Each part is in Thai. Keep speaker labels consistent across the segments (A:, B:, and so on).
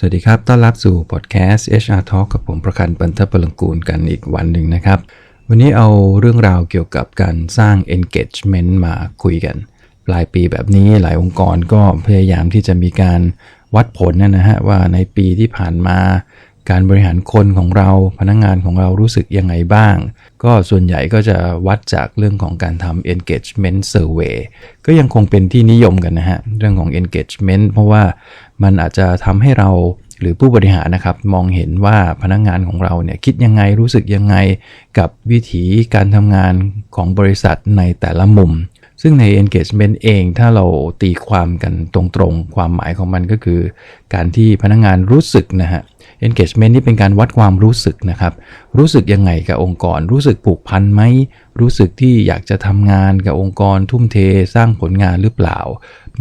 A: สวัสดีครับ ต้อนรับสู่พอดแคสต์ HR Talk กับผมประคันปันทปลังกูลกันอีกวันหนึ่งนะครับ วันนี้เอาเรื่องราวเกี่ยวกับการสร้าง engagement มาคุยกัน ปลายปีแบบนี้หลายองค์กรก็พยายามที่จะมีการวัดผลนะฮะว่าในปีที่ผ่านมา การบริหารคนของเราพนักงงานของเรารู้สึกยังไงบ้าง ก็ส่วนใหญ่ก็จะวัดจากเรื่องของการทำ engagement survey ก็ยังคงเป็นที่นิยมกันนะฮะเรื่องของ engagement เพราะว่า มันอาจจะทำให้เราหรือผู้บริหารนะครับมองเห็นว่าพนักงงานของเราเนี่ยคิดยังไงรู้สึกยังไงกับวิถีการทำงานของบริษัทในแต่ละมุม ซึ่งใน engagement เองถ้าเราตีความกันตรงๆ ความหมายของมันก็คือ การที่พนักงงานรู้สึกนะฮะ engagement นี่เป็นการวัดความรู้สึกนะครับ รู้สึกยังไงกับองค์กร รู้สึกผูกพันไหม รู้สึกที่อยากจะทำงานกับองค์กรทุ่มเทสร้างผลงานหรือเปล่า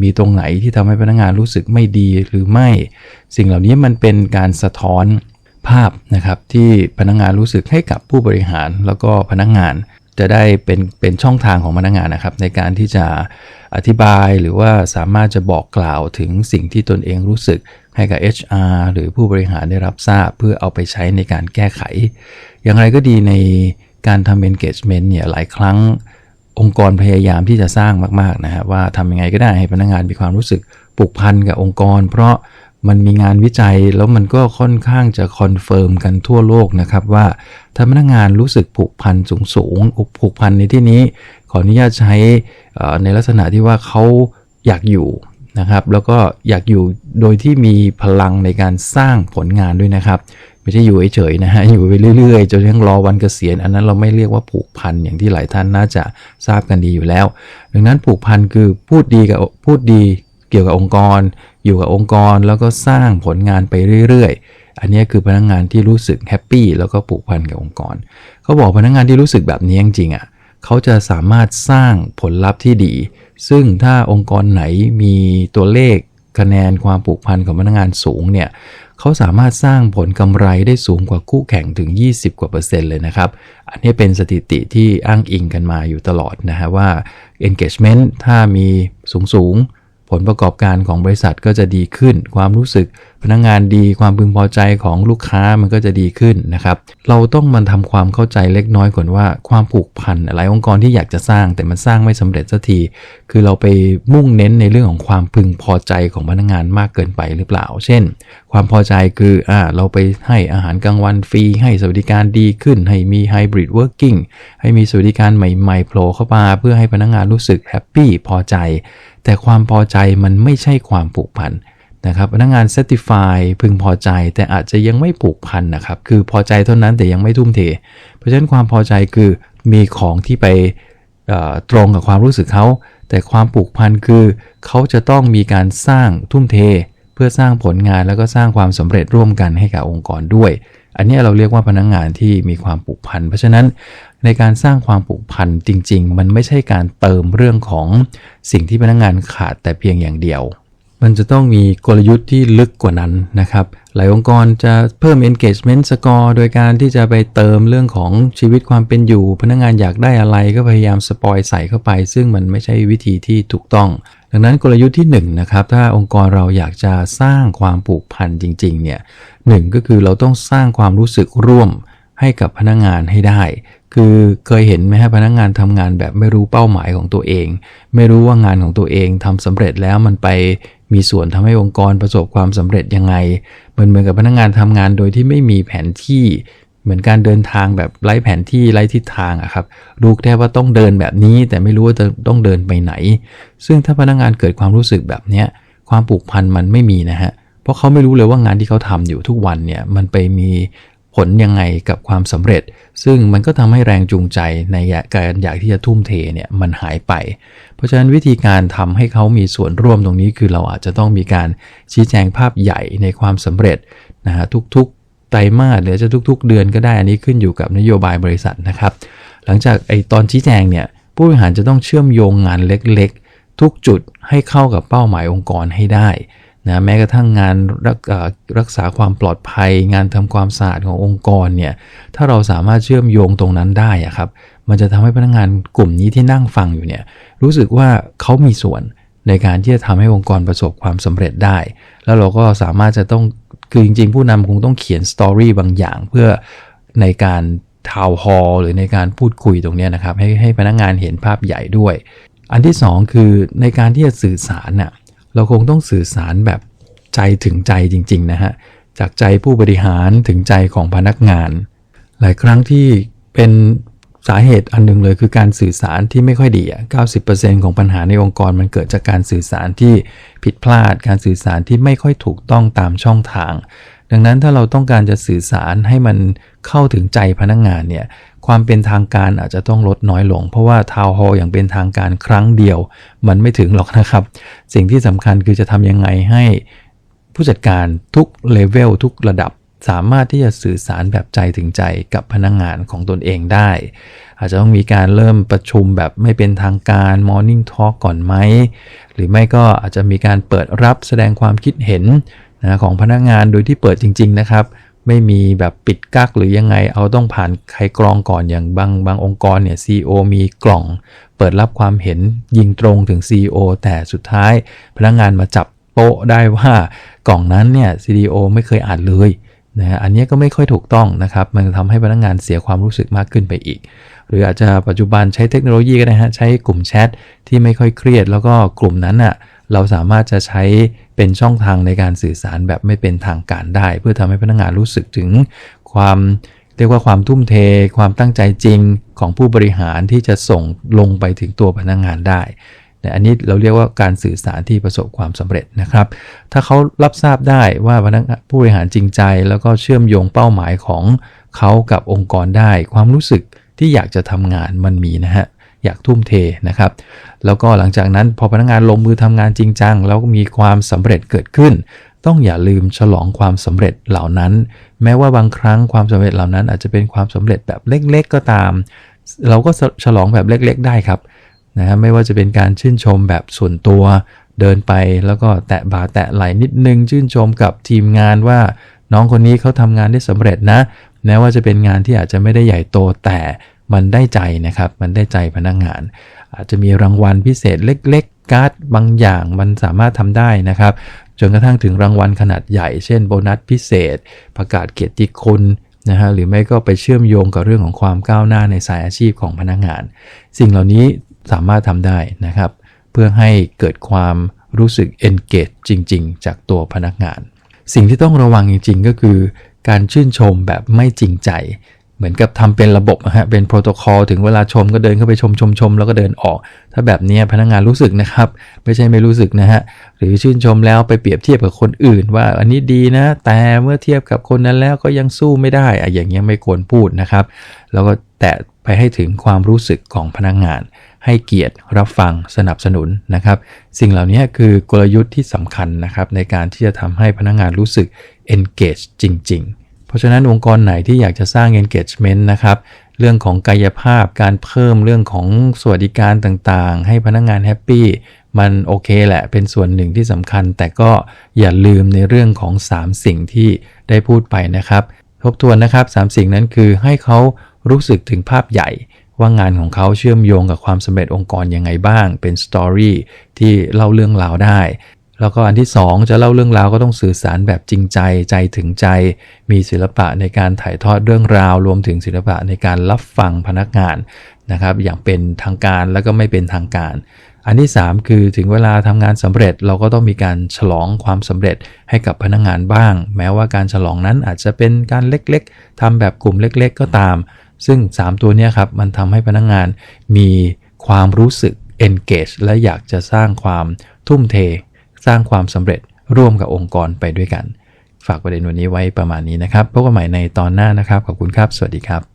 A: มีตรงไหนที่ทำให้พนักงานรู้สึกไม่ดีหรือไม่ สิ่งเหล่านี้มันเป็นการสะท้อนภาพนะครับที่พนักงานรู้สึกให้กับผู้บริหารแล้วก็พนักงานจะได้เป็นเป็นช่องทางของพนักงานนะครับ ในการที่จะอธิบายหรือว่าสามารถจะบอกกล่าวถึงสิ่งที่ตนเองรู้สึกให้กับ HR หรือผู้บริหารได้รับทราบ เพื่อเอาไปใช้ในการแก้ไข อย่างไรก็ดีในการทำ engagement เนี่ยหลายครั้ง องค์กรพยายามที่จะสร้างมากๆนะฮะว่าทำยังไงก็ได้ให้พนักงานมีความรู้สึกผูกพันกับองค์กร เพราะมันมีงานวิจัยแล้วมันก็ค่อนข้างจะคอนเฟิร์มกันทั่วโลกนะครับว่าถ้าพนักงานรู้สึกผูกพันสูงสูงผูกพันในที่นี้ ขออนุญาตใช้ในลักษณะที่ว่าเขาอยากอยู่นะครับแล้วก็อยากอยู่โดยที่มีพลังในการสร้างผลงานด้วยนะครับ ไม่ใช่อยู่เฉยๆนะฮะอยู่ไปเรื่อยๆจนยังรอวันเกษียณ อันนั้นเราไม่เรียกว่าผูกพันอย่างที่หลายท่านน่าจะทราบกันดีอยู่แล้ว ดังนั้นผูกพันคือพูดดีกับพูดดีเกี่ยวกับองค์กร อยู่กับองค์กรแล้วก็สร้างผลงานไปเรื่อยๆ อันนี้คือพนักงงานที่รู้สึกแฮปปี้แล้วก็ผูกพันกับองค์กร เขาบอกพนักงงานที่รู้สึกแบบนี้จริงๆอะเขาจะสามารถสร้างผลลัพธ์ที่ดี ซึ่งถ้าองค์กรไหนมีตัวเลขคะแนนความผูกพันของพนักงานสูงเนี่ย เขาสามารถสร้างผลกำไรได้สูงกว่าคู่แข่งถึง 20 กว่าเปอร์เซ็นต์เลยนะครับ อันนี้เป็นสถิติที่อ้างอิงกันมาอยู่ตลอดนะฮะว่า engagement ถ้ามีสูงสูง ผลประกอบการของบริษัทก็จะดีขึ้น ความรู้สึกพนักงงานดีความพึงพอใจของลูกค้ามันก็จะดีขึ้นนะครับ เราต้องมันทำความเข้าใจเล็กน้อยก่อนว่าความผูกพันหลายองค์กรที่อยากจะสร้างแต่มันสร้างไม่สำเร็จสักที คือเราไปมุ่งเน้นในเรื่องของความพึงพอใจของพนักงงานมากเกินไปหรือเปล่า เช่น ความพอใจคืออ่าเราไปให้อาหารกลางวันฟรีให้สวัสดิการดีขึ้น ให้มีไฮบริดเวิร์กิ่งให้มีสวัสดิการใหม่ๆโผล่เข้ามาเพื่อให้พนักงงานรู้สึกแฮปปี้พอใจ แต่ความพอใจมันไม่ใช่ความผูกพันนะครับพนักงาน certify พึงพอใจแต่อาจจะยังไม่ผูกพันนะครับ คือพอใจเท่านั้นแต่ยังไม่ทุ่มเท เพราะฉะนั้นความพอใจคือมีของที่ไปตรงกับความรู้สึกเขา แต่ความผูกพันคือเขาจะต้องมีการสร้างทุ่มเท เพื่อสร้างผลงานแล้วก็สร้างความสำเร็จร่วมกันให้กับองค์กรด้วย อันนี้เราเรียกว่าพนักงงานที่มีความผูกพัน เพราะฉะนั้น ในการสร้างความผูกพันจริง ๆ มันไม่ใช่การเติมเรื่องของสิ่งที่พนักงงานขาดแต่เพียงอย่างเดียว มันจะต้องมีกลยุทธ์ที่ลึกกว่านั้นนะครับ หลายองค์กรจะเพิ่ม engagement score โดยการที่จะไปเติมเรื่องของชีวิตความเป็นอยู่ พนักงงานอยากได้อะไรก็พยายามสปอยใส่เข้าไป ซึ่งมันไม่ใช่วิธีที่ถูกต้องดังนั้นกลยุทธ์ที่1นนะครับถ้าองค์กรเราอยากจะสร้างความผูกพันจริงๆเนี่ยหก็คือเราต้องสร้างความรู้สึกร่วมให้กับพนักงงานให้ได้ คือเคยเห็นไหมฮะพนักงงานทำงานแบบไม่รู้เป้าหมายของตัวเอง ไม่รู้ว่างานของตัวเองทำสำเร็จแล้วมันไปมีส่วนทำให้องค์กรประสบความสำเร็จยังไงเหมือนเหมือนกับพนักงงานทำงานโดยที่ไม่มีแผนที่ เหมือนการเดินทางแบบไร้แผนที่ไร้ทิศทางอะครับรู้แค่ว่าต้องเดินแบบนี้แต่ไม่รู้ว่าจะต้องเดินไปไหน ซึ่งถ้าพนักงงานเกิดความรู้สึกแบบนี้ความผูกพันมันไม่มีนะฮะเพราะเขาไม่รู้เลยว่างานที่เขาทำอยู่ทุกวันเนี่ยมันไปมี ผลยังไงกับความสำเร็จ ซึ่งมันก็ทำให้แรงจูงใจในการอยากที่จะทุ่มเทเนี่ยมันหายไป เพราะฉะนั้นวิธีการทำให้เขามีส่วนร่วมตรงนี้คือเราอาจจะต้องมีการชี้แจงภาพใหญ่ในความสำเร็จนะฮะทุกๆไตรมาสหรือจะทุก ๆ เดือนก็ได้อันนี้ขึ้นอยู่กับนโยบายบริษัทนะครับ หลังจากไอตอนชี้แจงเนี่ยผู้บริหารจะต้องเชื่อมโยงงานเล็กๆ ทุกจุดให้เข้ากับเป้าหมายองค์กรให้ได้ นะแม้กระทั่งงานรักรักษาความปลอดภัย งานทำความสะอาดขององค์กรเนี่ยถ้าเราสามารถเชื่อมโยงตรงนั้นได้อะครับมันจะทำให้พนักงานกลุ่มนี้ที่นั่งฟังอยู่เนี่ยรู้สึกว่าเขามีส่วนในการที่จะทำให้องค์กรประสบความสำเร็จได้ แล้วเราก็สามารถจะต้องคือจริงๆ ผู้นำคงต้องเขียนสตอรี่บางอย่างเพื่อในการทาวฮอลหรือในการพูดคุยตรงนี้นะครับให้ให้พนักงานเห็นภาพใหญ่ด้วย อันที่ 2 คือในการที่จะสื่อสารน่ะ เราคงต้องสื่อสารแบบใจถึงใจจริงๆนะฮะ จากใจผู้บริหารถึงใจของพนักงาน หลายครั้งที่เป็นสาเหตุอันหนึงเลยคือการสื่อสารที่ไม่ค่อยดีอะ90%ของปัญหาในองค์กรมันเกิดจากการสื่อสารที่ผิดพลาด การสื่อสารที่ไม่ค่อยถูกต้องตามช่องทาง ดังนั้นถ้าเราต้องการจะสื่อสารให้มันเข้าถึงใจพนักงานเนี่ย ความเป็นทางการอาจจะต้องลดน้อยลง เพราะว่าทาวน์ฮอลอย่างเป็นทางการครั้งเดียว มันไม่ถึงหรอกนะครับ สิ่งที่สำคัญคือจะทำยังไงให้ผู้จัดการทุกเลเวลทุกระดับสามารถที่จะสื่อสารแบบใจถึงใจกับพนักงงานของตนเองได้ อาจจะต้องมีการเริ่มประชุมแบบไม่เป็นทางการ Morning Talk ก่อนไหม หรือไม่ก็อาจจะมีการเปิดรับแสดงความคิดเห็นนะของพนักงานโดยที่เปิดจริง ๆ นะครับ ไม่มีแบบปิดกักหรือยังไงเอาต้องผ่านใครกรองก่อนอย่างบางบางองค์กรเนี่ย CEO มีกล่อง เปิดรับความเห็นยิงตรงถึง CEO แต่สุดท้าย พนักงานมาจับโป๊ะได้ว่ากล่องนั้นเนี่ย CDO ไม่เคยอ่านเลยนะฮะอันนี้ก็ไม่ค่อยถูกต้องนะครับ มันทำให้พนักงานเสียความรู้สึกมากขึ้นไปอีก หรืออาจจะปัจจุบันใช้เทคโนโลยีก็ได้ฮะใช้กลุ่มแชทที่ไม่ค่อยเครียด แล้วก็กลุ่มนั้นอะ เราสามารถจะใช้เป็นช่องทางในการสื่อสารแบบไม่เป็นทางการได้ เพื่อทำให้พนักงานรู้สึกถึงความเรียกว่าความทุ่มเท ความตั้งใจจริงของผู้บริหารที่จะส่งลงไปถึงตัวพนักงานได้แต่อันนี้เราเรียกว่าการสื่อสารที่ประสบความสำเร็จนะครับ ถ้าเขารับทราบได้ว่าพนักผู้บริหารจริงใจ แล้วก็เชื่อมโยงเป้าหมายของเขากับองค์กรได้ ความรู้สึกที่อยากจะทำงานมันมีนะฮะ อยากทุ่มเทนะครับ แล้วก็หลังจากนั้นพอพนักงานลงมือทำงานจริงจังแล้วก็มีความสำเร็จเกิดขึ้น ต้องอย่าลืมฉลองความสำเร็จเหล่านั้น แม้ว่าบางครั้งความสำเร็จเหล่านั้น อาจจะเป็นความสำเร็จแบบเล็ก ๆ ก็ตาม เราก็ฉลองแบบเล็ก ๆ ได้ครับนะไม่ว่าจะเป็นการชื่นชมแบบส่วนตัว เดินไปแล้วก็แตะบ่าแตะไหลนิดนึง ชื่นชมกับทีมงานว่าน้องคนนี้เขาทำงานได้สำเร็จนะแม้ว่าจะเป็นงานที่อาจจะไม่ได้ใหญ่โตแต่ มันได้ใจนะครับ มันได้ใจพนักงงาน อาจจะมีรางวัลพิเศษเล็ก ๆ การ์ดบางอย่างมันสามารถทำได้นะครับ จนกระทั่งถึงรางวัลขนาดใหญ่ เช่นโบนัสพิเศษ ประกาศเกียรติคุณนะฮะหรือไม่ก็ไปเชื่อมโยงกับเรื่องของความก้าวหน้าในสายอาชีพของพนักงาน สิ่งเหล่านี้สามารถทำได้นะครับ เพื่อให้เกิดความรู้สึก engage จริง ๆ จากตัวพนักงาน สิ่งที่ต้องระวังจริง ๆ ก็คือ การชื่นชมแบบไม่จริงใจ เหมือนกับทำเป็นระบบนะฮะเป็นโปรโตคอลถึงเวลาชมก็เดินเข้าไปชมชมชมแล้วก็เดินออก ถ้าแบบนี้พนักงานรู้สึกนะครับ ไม่ใช่ไม่รู้สึกนะฮะหรือชื่นชมแล้วไปเปรียบเทียบกับคนอื่น ว่าอันนี้ดีนะ แต่เมื่อเทียบกับคนนั้นแล้วก็ยังสู้ไม่ได้อะอย่างเงี้ยไม่ควรพูดนะครับ แล้วก็แตะไปให้ถึงความรู้สึกของพนักงาน ให้เกียรติรับฟังสนับสนุนนะครับ สิ่งเหล่านี้คือกลยุทธ์ที่สำคัญนะครับในการที่จะทำให้พนักงานรู้สึก engage จริง ๆ เพราะฉะนั้นองค์กรไหนที่อยากจะสร้าง engagement นะครับเรื่องของกายภาพการเพิ่มเรื่องของสวัสดิการต่างๆ ให้พนักงานแฮปปี้มันโอเคแหละเป็นส่วนหนึ่งที่สำคัญ แต่ก็อย่าลืมในเรื่องของ 3 สิ่งที่ได้พูดไปนะครับ ทบทวนนะครับ 3 สิ่งนั้นคือให้เขารู้สึกถึงภาพใหญ่ว่างานของเขาเชื่อมโยงกับความสำเร็จองค์กรยังไงบ้าง เป็นสตอรี่ที่เล่าเรื่องราวได้ แล้วก็อันที่ 2 จะเล่าเรื่องราวก็ต้องสื่อสารแบบจริงใจใจถึงใจ มีศิลปะในการถ่ายทอดเรื่องราว รวมถึงศิลปะในการรับฟังพนักงานนะครับ อย่างเป็นทางการแล้วก็ไม่เป็นทางการ อันที่ 3 คือถึงเวลาทำงานสำเร็จเราก็ต้องมีการฉลองความสำเร็จให้กับพนักงานบ้าง แม้ว่าการฉลองนั้นอาจจะเป็นการเล็กๆทำแบบกลุ่มเล็ก ๆ ก็ตาม ซึ่ง 3 ตัวนี้ครับมันทำให้พนักงงานมีความรู้สึก engage และอยากจะสร้างความทุ่มเท สร้างความสำเร็จร่วมกับองค์กรไปด้วยกัน ฝากประเด็นวันนี้ไว้ประมาณนี้นะครับพบกันใหม่ในตอนหน้านะครับ ขอบคุณครับ สวัสดีครับ